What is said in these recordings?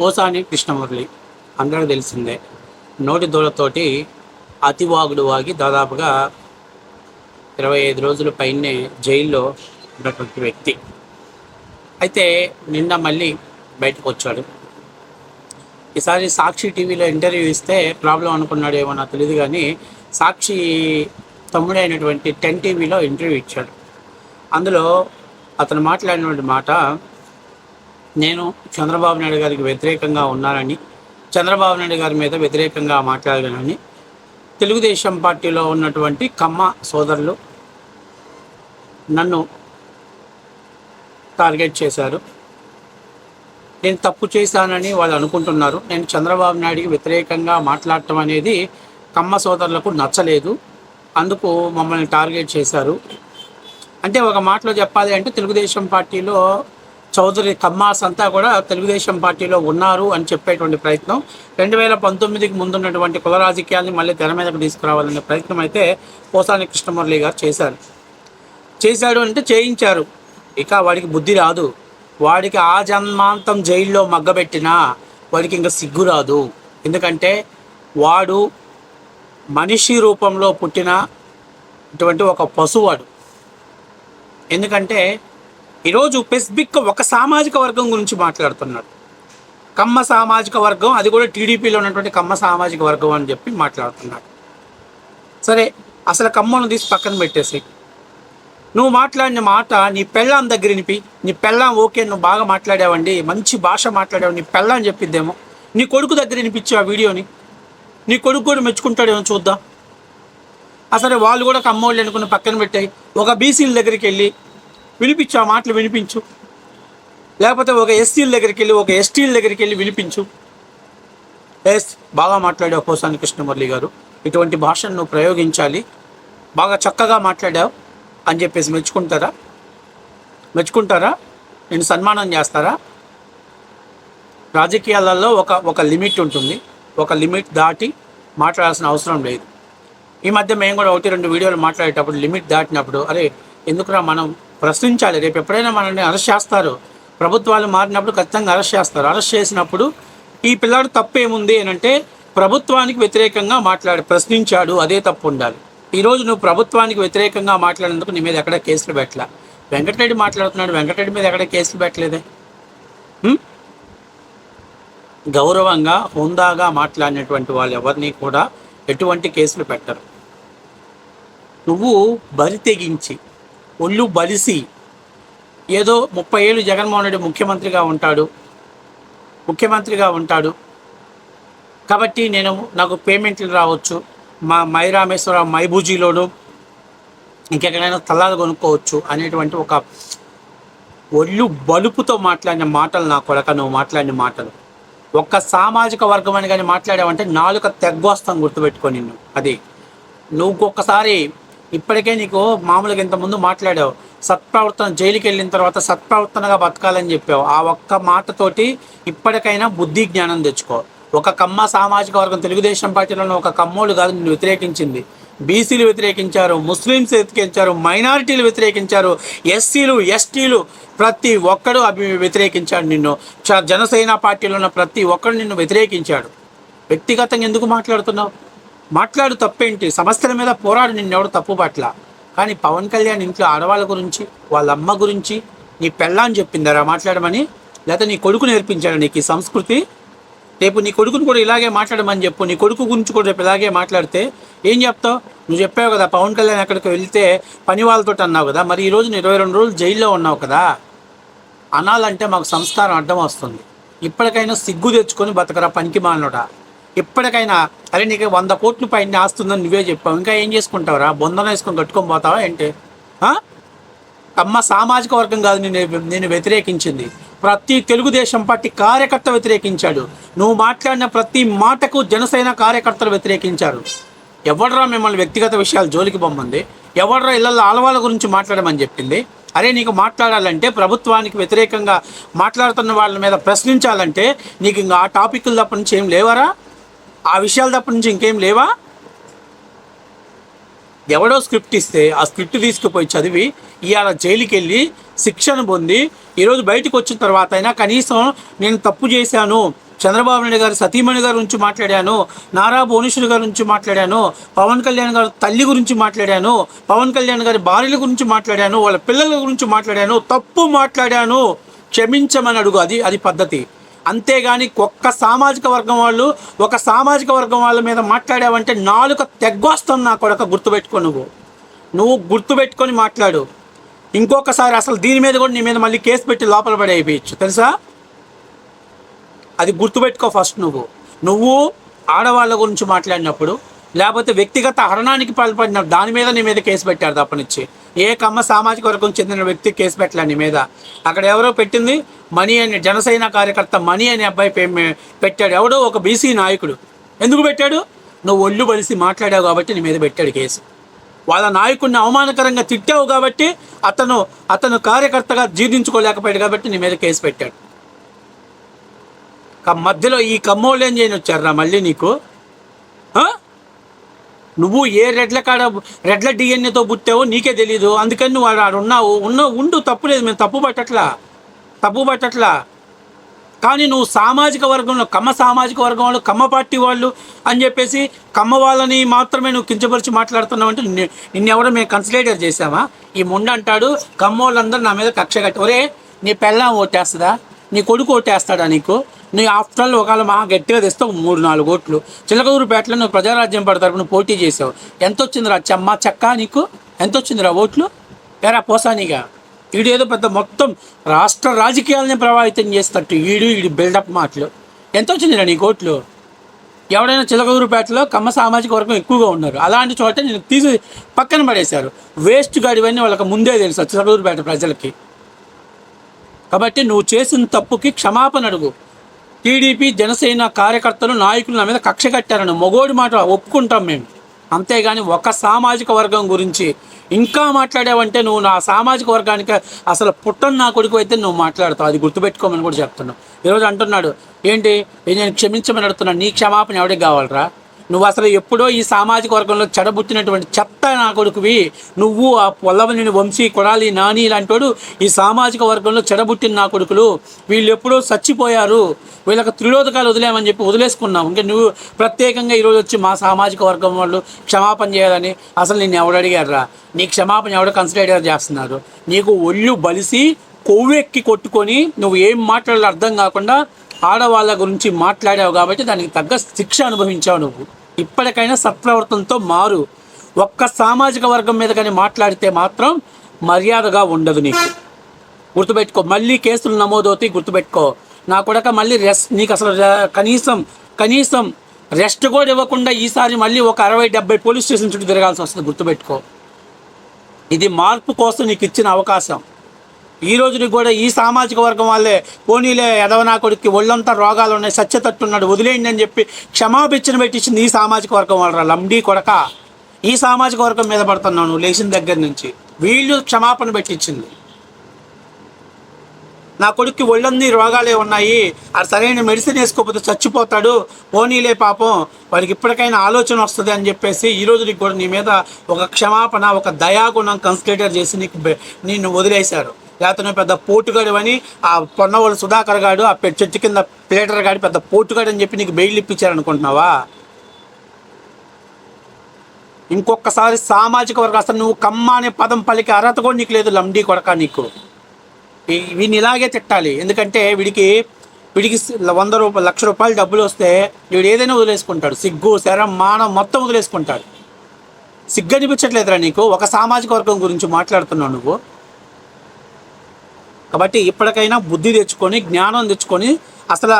పోసాని కృష్ణమురళి. అందరూ తెలిసిందే. నోటి దూలతోటి అతివాగుడు వాగి దాదాపుగా ఇరవై ఐదు రోజుల పైనే జైల్లో ఉన్నటువంటి వ్యక్తి. అయితే నిన్న మళ్ళీ బయటకు వచ్చాడు ఈసారి సాక్షి టీవీలో ఇంటర్వ్యూ ఇస్తే ప్రాబ్లం అనుకున్నాడు ఏమో నాకు తెలియదు కానీ సాక్షి తమ్ముడైనటువంటి టెన్ టీవీలో ఇంటర్వ్యూ ఇచ్చాడు. అందులో అతను మాట్లాడినటువంటి మాట నేను చంద్రబాబు నాయుడు గారికి వ్యతిరేకంగా ఉన్నానని చంద్రబాబు నాయుడు గారి మీద వ్యతిరేకంగా మాట్లాడానని తెలుగుదేశం పార్టీలో ఉన్నటువంటి కమ్మ సోదరులు నన్ను టార్గెట్ చేశారు. నేను తప్పు చేశానని వాళ్ళు అనుకుంటున్నారు. నేను చంద్రబాబు నాయుడికి వ్యతిరేకంగా మాట్లాడటం అనేది కమ్మ సోదరులకు నచ్చలేదు. అందుకు మమ్మల్ని టార్గెట్ చేశారు. అంటే ఒక మాటలో చెప్పాలి అంటే తెలుగుదేశం పార్టీలో చౌదరి కమ్మాస్ అంతా కూడా తెలుగుదేశం పార్టీలో ఉన్నారు అని చెప్పేటువంటి ప్రయత్నం. రెండు వేల పంతొమ్మిదికి ముందున్నటువంటి కుల రాజకీయాల్ని మళ్ళీ తెర మీదకు తీసుకురావాలనే ప్రయత్నం అయితే పోసాని కృష్ణమురళి గారు చేశారు. చేశాడు అంటే చేయించారు. ఇక వాడికి బుద్ధి రాదు. వాడికి ఆ జన్మాంతం జైల్లో మగ్గబెట్టినా వాడికి ఇంకా సిగ్గు రాదు. ఎందుకంటే వాడు మనిషి రూపంలో పుట్టిన ఇటువంటి ఒక పశువాడు. ఎందుకంటే ఈరోజు పెస్బిక్ ఒక సామాజిక వర్గం గురించి మాట్లాడుతున్నాడు. కమ్మ సామాజిక వర్గం అది కూడా టీడీపీలో ఉన్నటువంటి కమ్మ సామాజిక వర్గం అని చెప్పి మాట్లాడుతున్నాడు. సరే అసలు కమ్మను తీసి పక్కన పెట్టేసి నువ్వు మాట్లాడిన మాట నీ పెళ్ళాం దగ్గర నిపి నీ పెళ్ళాం ఓకే నువ్వు బాగా మాట్లాడావండి మంచి భాష మాట్లాడావు నీ పెళ్ళాం చెప్పిద్దేమో. నీ కొడుకు దగ్గర వినిపించు ఆ వీడియోని. నీ కొడుకు కూడా మెచ్చుకుంటాడేమో చూద్దాం. అసలు వాళ్ళు కూడా కమ్మోళ్ళు అనుకుని పక్కన పెట్టాయి. ఒక బీసీల దగ్గరికి వెళ్ళి వినిపించు ఆ మాటలు వినిపించు. లేకపోతే ఒక ఎస్సీల దగ్గరికి వెళ్ళి ఒక ఎస్టీల దగ్గరికి వెళ్ళి వినిపించు. ఎస్ బాగా మాట్లాడావు కోసాని కృష్ణమురళి గారు. ఇటువంటి భాషను నువ్వు ప్రయోగించాలి. బాగా చక్కగా మాట్లాడావు అని చెప్పేసి మెచ్చుకుంటారా? మెచ్చుకుంటారా? నేను సన్మానం చేస్తారా? రాజకీయాలలో ఒక ఒక లిమిట్ ఉంటుంది. ఒక లిమిట్ దాటి మాట్లాడాల్సిన అవసరం లేదు. ఈ మధ్య మేము కూడా ఒకటి రెండు వీడియోలు మాట్లాడేటప్పుడు లిమిట్ దాటినప్పుడు అరే ఎందుకురా మనం ప్రశ్నించాలి. రేపు ఎప్పుడైనా మనల్ని అరెస్ట్ చేస్తారు. ప్రభుత్వాలు మారినప్పుడు ఖచ్చితంగా అరెస్ట్ చేస్తారు. అరెస్ట్ చేసినప్పుడు ఈ పిల్లాడు తప్పు ఏముంది అని అంటే ప్రభుత్వానికి వ్యతిరేకంగా మాట్లాడి ప్రశ్నించాడు అదే తప్పు ఉండాలి. ఈరోజు నువ్వు ప్రభుత్వానికి వ్యతిరేకంగా మాట్లాడినందుకు నీ మీద ఎక్కడ కేసులు పెట్టలే? వెంకటరెడ్డి మాట్లాడుతున్నాడు. వెంకటరెడ్డి మీద ఎక్కడ కేసులు పెట్టలేదే? గౌరవంగా హుందాగా మాట్లాడినటువంటి వాళ్ళు ఎవరిని కూడా ఎటువంటి కేసులు పెట్టరు. నువ్వు బరి తెగించి ఒళ్ళు బలిసి ఏదో ముప్పై ఏళ్ళు జగన్మోహన్ రెడ్డి ముఖ్యమంత్రిగా ఉంటాడు. ముఖ్యమంత్రిగా ఉంటాడు. కాబట్టి నేను నాకు పేమెంట్లు రావచ్చు. మా మైరామేశ్వర మైబూజీలోను ఇంకెక్కడైనా తల్లాలు కొనుక్కోవచ్చు అనేటువంటి ఒక ఒళ్ళు బలుపుతో మాట్లాడిన మాటలు నా కొడక నువ్వు మాట్లాడిన మాటలు. ఒక్క సామాజిక వర్గం అని కానీ మాట్లాడావంటే నాలుక తెగ్గోస్తాం గుర్తుపెట్టుకొని నిన్ను. అది నువ్వు ఒక్కసారి ఇప్పటికే నీకు మామూలుగా ఇంతకుముందు మాట్లాడావు. సత్ప్రవర్తన జైలుకి వెళ్ళిన తర్వాత సత్ప్రవర్తనగా బతకాలని చెప్పావు. ఆ ఒక్క మాటతోటి ఇప్పటికైనా బుద్ధి జ్ఞానం తెచ్చుకో. ఒక కమ్మ సామాజిక వర్గం తెలుగుదేశం పార్టీలో ఒక కమ్మోళ్ళు కాదు నిన్ను వ్యతిరేకించింది. బీసీలు వ్యతిరేకించారు ముస్లింస్ వ్యతిరేకించారు మైనారిటీలు వ్యతిరేకించారు ఎస్సీలు ఎస్టీలు ప్రతి ఒక్కడు అభి వ్యతిరేకించాడు నిన్ను. చ- జనసేన పార్టీలో ఉన్న ప్రతి ఒక్కడు నిన్ను వ్యతిరేకించాడు. వ్యక్తిగతంగా ఎందుకు మాట్లాడుతున్నావు? మాట్లాడు తప్పేంటి? సమస్యల మీద పోరాడు నిన్నెవడు తప్పు పట్ల. కానీ పవన్ కళ్యాణ్ ఇంట్లో ఆడవాళ్ళ గురించి వాళ్ళ అమ్మ గురించి నీ పెళ్ళాన్ని చెప్పిందరా? మాట్లాడమని? లేకపోతే నీ కొడుకు నేర్పించాడు నీకు ఈ సంస్కృతి? రేపు నీ కొడుకుని కూడా ఇలాగే మాట్లాడమని చెప్పు. నీ కొడుకు గురించి కూడా రేపు ఇలాగే మాట్లాడితే ఏం చెప్తావు? నువ్వు చెప్పావు కదా పవన్ కళ్యాణ్ ఎక్కడికి వెళ్తే పని వాళ్ళతో అన్నావు కదా. మరి ఈరోజు ఇరవై రెండు రోజులు జైల్లో ఉన్నావు కదా. అనాలంటే మాకు సంస్కారం అడ్డం వస్తుంది. ఇప్పటికైనా సిగ్గు తెచ్చుకొని బతకరా పనికి మానడా ఎప్పటికైనా అరే నీకు వంద కోట్లు పైన ఆస్తుందని నువ్వే చెప్పావు. ఇంకా ఏం చేసుకుంటావురా? బొందన వేసుకొని కట్టుకొని పోతావా ఏంటి? అమ్మ సామాజిక వర్గం కాదు నేను నేను వ్యతిరేకించింది. ప్రతి తెలుగుదేశం పార్టీ కార్యకర్త వ్యతిరేకించాడు. నువ్వు మాట్లాడిన ప్రతి మాటకు జనసేన కార్యకర్తలు వ్యతిరేకించారు. ఎవడరా మిమ్మల్ని వ్యక్తిగత విషయాలు జోలికి బొమ్మంది? ఎవడరా ఇళ్ళల్లో ఆలవాళ్ళ గురించి మాట్లాడమని చెప్పింది? అరే నీకు మాట్లాడాలంటే ప్రభుత్వానికి వ్యతిరేకంగా మాట్లాడుతున్న వాళ్ళ మీద ప్రశ్నించాలంటే నీకు ఇంకా ఆ టాపిక్లు తప్ప నుంచి ఏం లేవరా? ఆ విషయాల తప్ప నుంచి ఇంకేం లేవా? ఎవడో స్క్రిప్ట్ ఇస్తే ఆ స్క్రిప్ట్ తీసుకుపోయి చదివి ఇవాళ జైలుకి వెళ్ళి శిక్షణ పొంది ఈరోజు బయటకు వచ్చిన తర్వాత అయినా కనీసం నేను తప్పు చేశాను. చంద్రబాబు నాయుడు గారు సతీమణి గారి గురించి మాట్లాడాను. నారా భువనేశ్వరి గారి గురించి మాట్లాడాను. పవన్ కళ్యాణ్ గారి తల్లి గురించి మాట్లాడాను. పవన్ కళ్యాణ్ గారి భార్యల గురించి మాట్లాడాను. వాళ్ళ పిల్లల గురించి మాట్లాడాను. తప్పు మాట్లాడాను. క్షమించమని అడుగు. అది అది పద్ధతి. అంతేగాని ఒక్క సామాజిక వర్గం వాళ్ళు ఒక సామాజిక వర్గం వాళ్ళ మీద మాట్లాడావంటే నాలుక తెగ్గొస్తుంది నా కొడక గుర్తుపెట్టుకో నువ్వు. నువ్వు గుర్తుపెట్టుకొని మాట్లాడు. ఇంకొకసారి అసలు దీని మీద కూడా నీ మీద మళ్ళీ కేసు పెట్టి లోపల పడి అయిపోయచ్చు. తెలుసా? అది గుర్తుపెట్టుకో ఫస్ట్ నువ్వు. నువ్వు ఆడవాళ్ళ గురించి మాట్లాడినప్పుడు లేకపోతే వ్యక్తిగత హరణానికి పాల్పడిన దాని మీద నీ మీద కేసు పెట్టారు తప్పనిచ్చి. ఏ కమ్మ సామాజిక వర్గం చెందిన వ్యక్తి కేసు పెట్టలే నీ మీద. అక్కడ ఎవరో పెట్టింది? మణి అనే జనసేన కార్యకర్త మణి అనే అబ్బాయి పెట్టాడు. ఎవడో ఒక బీసీ నాయకుడు. ఎందుకు పెట్టాడు? నువ్వు ఒళ్ళు బలిసి మాట్లాడావు కాబట్టి నీ మీద పెట్టాడు కేసు. వాళ్ళ నాయకుడిని అవమానకరంగా తిట్టావు కాబట్టి అతను అతను కార్యకర్తగా జీర్ణించుకోలేకపోయాడు కాబట్టి నీ మీద కేసు పెట్టాడు. మధ్యలో ఈ కమ్మోళ్ళు ఏం చేయని వచ్చారా మళ్ళీ నీకు? ఆ? నువ్వు ఏ రెడ్ల కాడ రెడ్ల డిఎన్ఏతో పుట్టావో నీకే తెలీదు. అందుకని నువ్వు ఆడ ఉన్నావు. ఉన్న ఉండు తప్పులేదు మేము తప్పు పట్టట్లా. తప్పు పట్టట్లా. కానీ నువ్వు సామాజిక వర్గంలో కమ్మ సామాజిక వర్గం వాళ్ళు కమ్మ పార్టీ వాళ్ళు అని చెప్పేసి కమ్మ వాళ్ళని మాత్రమే నువ్వు కించపరిచి మాట్లాడుతున్నావు అంటే నిన్నెవడో మేము కన్సిడర్ చేసామా ఈ ముండ అంటాడు కమ్మ వాళ్ళందరూ నా మీద కక్ష కట్టి ఒరే నీ పెళ్ళాం ఓటేస్తుందా? నీ కొడుకు ఓటేస్తాడా నీకు? నీ ఆఫ్టర్ ఒకవేళ మా గట్టిగా తెస్తావు మూడు నాలుగు ఓట్లు. చిలకదూరుపేటలో నువ్వు ప్రజారాజ్యం పడతారు తరపున పోటీ చేసావు. ఎంత వచ్చిందిరా చెమ్మ చెక్క నీకు? ఎంత వచ్చిందిరా ఓట్లు? ఎరా పోసానిగా ఈడేదో పెద్ద మొత్తం రాష్ట్ర రాజకీయాలని ప్రభావితం చేస్తట్టు ఈడు ఈడు బిల్డప్ మాటలు. ఎంత వచ్చిందిరా నీ ఓట్లు? ఎవడైనా చిలకూరుపేటలో కమ్మ సామాజిక వర్గం ఎక్కువగా ఉన్నారు. అలాంటి చోట నేను తీసి పక్కన పడేశారు. వేస్ట్ గడివన్నీ వాళ్ళకి ముందే తెలుసు చిలకూరుపేట ప్రజలకి. కాబట్టి నువ్వు చేసిన తప్పుకి క్షమాపణ అడుగు. టీడీపీ జనసేన కార్యకర్తలు నాయకులు నా మీద కక్ష కట్టారని మొగోడి మాట ఒప్పుకుంటాం మేము. అంతేగాని ఒక సామాజిక వర్గం గురించి ఇంకా మాట్లాడావంటే నువ్వు నా సామాజిక వర్గానికి అసలు పుట్టని నా కొడుకు అయితే నువ్వు మాట్లాడతావు. అది గుర్తుపెట్టుకోమని కూడా చెప్తున్నావు ఈరోజు అంటున్నాడు ఏంటి? నేను క్షమించమని అడుగుతున్నాను నీ క్షమాపణ ఎవడికి కావాలరా? నువ్వు అసలు ఎప్పుడో ఈ సామాజిక వర్గంలో చెడబుట్టినటువంటి చెత్త నా కొడుకువి. నువ్వు ఆ పొల్లవని వంశీ కొడాలి నాని ఇలాంటోడు ఈ సామాజిక వర్గంలో చెడబుట్టిన నా కొడుకులు. వీళ్ళు ఎప్పుడో చచ్చిపోయారు. వీళ్ళకి త్రిలోదకాలు వదిలేమని చెప్పి వదిలేసుకున్నాం. ఇంకా నువ్వు ప్రత్యేకంగా ఈరోజు వచ్చి మా సామాజిక వర్గం వాళ్ళు క్షమాపణ చేయాలని అసలు నిన్ను ఎవడు అడిగారా నీ క్షమాపణ ఎవడో కన్సిడర్ చేస్తున్నారు? నీకు ఒళ్ళు బలిసి కొవ్వెక్కి కొట్టుకొని నువ్వు ఏం మాట్లాడాలో అర్థం కాకుండా ఆడవాళ్ళ గురించి మాట్లాడావు కాబట్టి దానికి తగ్గ శిక్ష అనుభవించావు నువ్వు. ఇప్పటికైనా సత్ప్రవర్తనతో మారు. ఒక్క సామాజిక వర్గం మీద కానీ మాట్లాడితే మాత్రం మర్యాదగా ఉండదు నీకు. గుర్తుపెట్టుకో మళ్ళీ కేసులు నమోదవుతాయి గుర్తుపెట్టుకో. నా కొడక మళ్ళీ రెస్ట్ నీకు అసలు కనీసం కనీసం రెస్ట్ కూడా ఇవ్వకుండా ఈసారి మళ్ళీ ఒక అరవై డెబ్బై పోలీస్ స్టేషన్ చుట్టూ తిరగాల్సి వస్తుంది గుర్తుపెట్టుకో. ఇది మార్పు కోసం నీకు ఇచ్చిన అవకాశం. ఈ రోజుని కూడా ఈ సామాజిక వర్గం వాళ్ళే పోనీలే ఎదవనా కొడుక్కి ఒళ్ళంతా రోగాలు ఉన్నాయి సత్యతట్టున్నాడు వదిలేయండి అని చెప్పి క్షమాపించిన పెట్టించింది ఈ సామాజిక వర్గం వాళ్ళ లంబీ కొడక? ఈ సామాజిక వర్గం మీద పడుతున్నావు లేచిన దగ్గర నుంచి. వీళ్ళు క్షమాపణ పెట్టించింది. నా కొడుక్కి ఒళ్ళన్నీ రోగాలే ఉన్నాయి అది సరైన మెడిసిన్ వేసుకోకపోతే చచ్చిపోతాడు పోనీలే పాపం వాడికి ఇప్పటికైనా ఆలోచన వస్తుంది అని చెప్పేసి ఈ నీకు కూడా నీ మీద ఒక క్షమాపణ ఒక దయాగుణం కన్సిడర్ చేసి నీకు నిన్ను వదిలేశారు. లేకపోతే పెద్ద పోటుగాడు అని ఆ పొన్నవాళ్ళు సుధాకర్ గాడు ఆ పె- చెట్టు కింద ప్లేటర్ గాడు పెద్ద పోటుగాడు అని చెప్పి నీకు బెయిల్ ఇప్పించారనుకుంటున్నావా? ఇంకొకసారి సామాజిక వర్గం అసలు నువ్వు కమ్మ అనే పదం పలికే అర్హత కూడా నీకు లేదు లంబడి కొడక నీకు. వీని వీడిని ఇలాగే తిట్టాలి. ఎందుకంటే వీడికి వీడికి వంద రూపాయలు లక్ష రూపాయలు డబ్బులు వస్తే వీడు ఏదైనా వదిలేసుకుంటాడు. సిగ్గు శరం మానం మొత్తం వదిలేసుకుంటాడు. సిగ్గు అనిపించట్లేదురా నీకు. ఒక సామాజిక వర్గం గురించి మాట్లాడుతున్నావు నువ్వు. కాబట్టి ఇప్పటికైనా బుద్ధి తెచ్చుకొని జ్ఞానం తెచ్చుకొని అసలు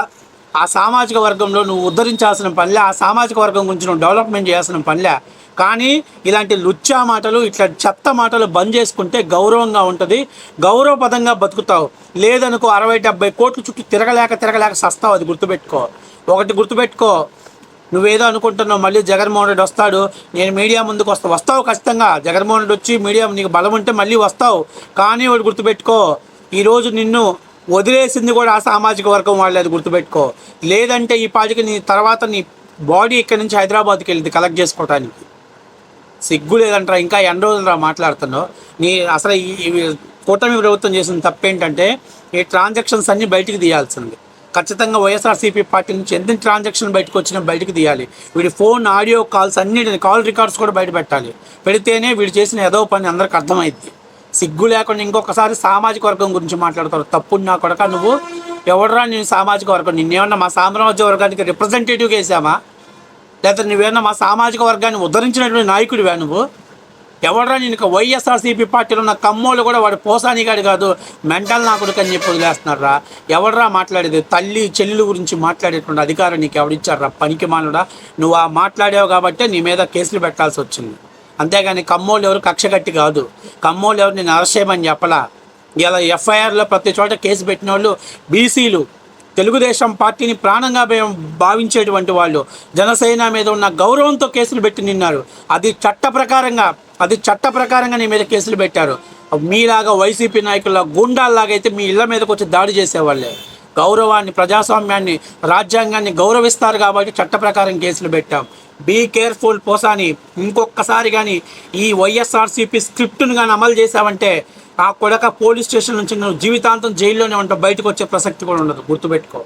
ఆ సామాజిక వర్గంలో నువ్వు ఉద్ధరించాల్సిన పనిలే ఆ సామాజిక వర్గం గురించి నువ్వు డెవలప్మెంట్ చేయాల్సిన పనిలే. కానీ ఇలాంటి లుచ్చా మాటలు ఇట్లా చెత్త మాటలు బంద్ చేసుకుంటే గౌరవంగా ఉంటుంది. గౌరవపదంగా బతుకుతావు. లేదనుకో అరవై డెబ్బై కోట్ల చుట్టూ తిరగలేక తిరగలేక సస్తావు అది గుర్తుపెట్టుకో. ఒకటి గుర్తుపెట్టుకో. నువ్వేదో అనుకుంటున్నావు మళ్ళీ జగన్మోహన్ రెడ్డి వస్తాడు నేను మీడియా ముందుకు వస్తా వస్తావు ఖచ్చితంగా. జగన్మోహన్ రెడ్డి వచ్చి మీడియా నీకు బలం ఉంటే మళ్ళీ వస్తావు. కానీ వాడు గుర్తుపెట్టుకో ఈరోజు నిన్ను వదిలేసింది కూడా ఆ సామాజిక వర్గం వాళ్ళు అది గుర్తుపెట్టుకో. లేదంటే ఈ పాటికి నీ తర్వాత నీ బాడీ ఇక్కడి నుంచి హైదరాబాద్కి వెళ్ళింది కలెక్ట్ చేసుకోవడానికి సిగ్గు లేదంటారా ఇంకా ఎన్ని రోజులరా మాట్లాడుతున్నావు? నీ అసలు ఈ కూటమి ప్రభుత్వం చేసిన తప్పేంటంటే ఈ ట్రాన్సాక్షన్స్ అన్నీ బయటికి తీయాల్సింది. ఖచ్చితంగా వైఎస్ఆర్సీపీ పార్టీ నుంచి ఎంత ట్రాన్సాక్షన్ బయటకు వచ్చినా బయటకు తీయాలి. వీడి ఫోన్ ఆడియో కాల్స్ అన్నిటిని కాల్ రికార్డ్స్ కూడా బయట పెట్టాలి. పెడితేనే వీడు చేసిన ఏదో పని అందరికి అర్థమైద్ది. సిగ్గు లేకుండా ఇంకొకసారి సామాజిక వర్గం గురించి మాట్లాడతారు. తప్పుడు నా కొడక నువ్వు ఎవడరా నేను సామాజిక వర్గం? నిన్నేమన్నా మా సామ్రాజ్య వర్గానికి రిప్రజెంటేటివ్గా వేసామా లేదా నువ్వేమన్నా మా సామాజిక వర్గాన్ని ఉద్ధరించినటువంటి నాయకుడివా నువ్వు? ఎవడరా నేను వైఎస్ఆర్సీపీ పార్టీలో ఉన్న కమ్మోళ్ళు కూడా వాడు పోసానిగాడు కాదు మెంటల్ నా కొడుకు అని చెప్పి వదిలేస్తున్నారా ఎవడరా మాట్లాడేది? తల్లి చెల్లి గురించి మాట్లాడేటువంటి అధికారం నీకు ఎవడిచ్చారా పనికి మానుడా నువ్వు ఆ మాట్లాడావు కాబట్టే నీ మీద కేసులు పెట్టాల్సి వచ్చింది. అంతేగాని కమ్మోళ్ళు ఎవరు కక్షగట్టి కాదు. కమ్మోళ్ళు ఎవరు నేను అరెస్ట్ చేయమని చెప్పలా. ఇలా ఎఫ్ఐఆర్లో ప్రతి చోట కేసు పెట్టిన వాళ్ళు బీసీలు. తెలుగుదేశం పార్టీని ప్రాణంగా భయం- భావించేటువంటి వాళ్ళు. జనసేన మీద ఉన్న గౌరవంతో కేసులు పెట్టి నిన్నారు. అది చట్ట ప్రకారంగా అది చట్ట ప్రకారంగా నీ మీద కేసులు పెట్టారు. మీలాగా వైసీపీ నాయకుల గుండాల్లాగా అయితే మీ ఇళ్ళ మీదకి వచ్చి దాడి చేసేవాళ్ళే. గౌరవాన్ని ప్రజాస్వామ్యాన్ని రాజ్యాంగాన్ని గౌరవిస్తారు కాబట్టి చట్ట ప్రకారం కేసులు పెట్టాం. Be careful Posani. ఇంకొకసారి కానీ ఈ వైఎస్ఆర్సీపీ స్క్రిప్ట్ను కానీ అమలు చేశావంటే ఆ కొడక పోలీస్ స్టేషన్ నుంచి నువ్వు జీవితాంతం జైల్లోనే ఉంటావు. బయటకు వచ్చే ప్రసక్తి కూడా ఉండదు. గుర్తుపెట్టుకో.